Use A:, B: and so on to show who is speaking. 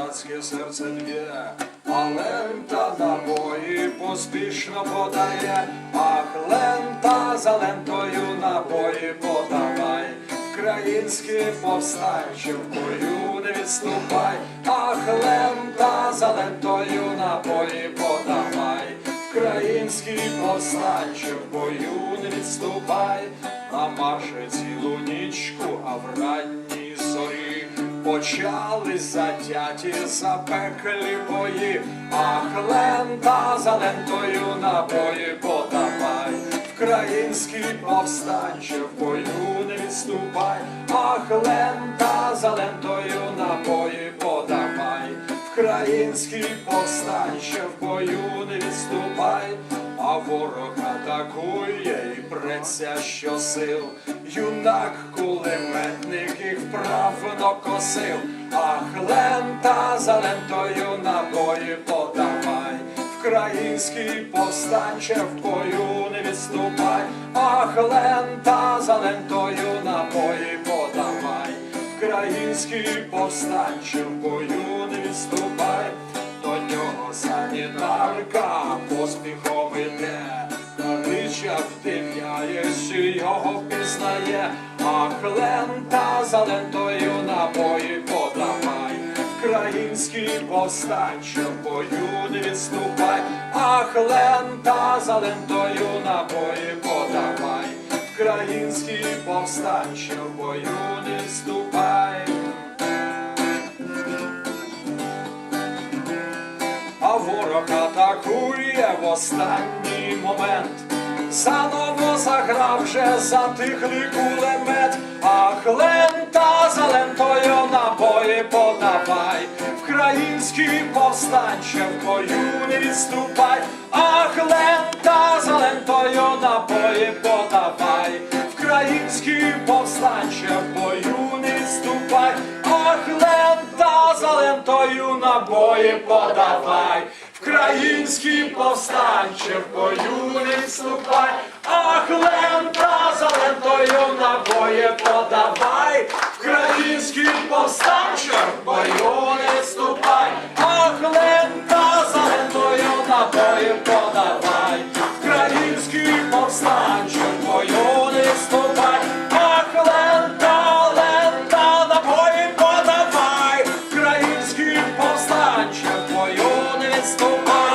A: козацьке серце б'є, а лента набої поспішно подає, ах, лента за лентою набої подавай, Український повстанче в бою не відступай, ах, лента за лентою набої подавай, Український повстанче в бою не відступай, а марше цілу нічку, а в почались затяті запеклі бої, ах, лента за лентою набої подавай, Український повстанче в бою не відступай, ах, лента за лентою набої подавай, Український повстанче в бою не відступай, а ворог атакує і преться щосил, юнак кулеметник їх вправно косив, ах, лента за лентою набої подавай, Український повстанче в бою не відступай, ах, лента за лентою набої подавай, Український повстанче в бою не відступай, до нього санітарка поспіхом його пізнає, ах, лента за лентою набої подавай, Український повстанче бою не відступай, ах, лента за лентою набої подавай, Український повстанче бою не відступай. а ворог атакує в останній момент. Заново заграв вже затихлий кулемет, ах, лента за лентою набої подавай, Український повстанче в бою не відступай, ах, лента за лентою набої подавай, Український повстанче в бою не відступай, ах, лента за лентою набої подавай, Український повстанче в бою не вступай, ах, лента за лентою набоє подавай, Вкраїнський повстанче в бою не вступай, ах, лента за лентою набоє подавай. з тобою.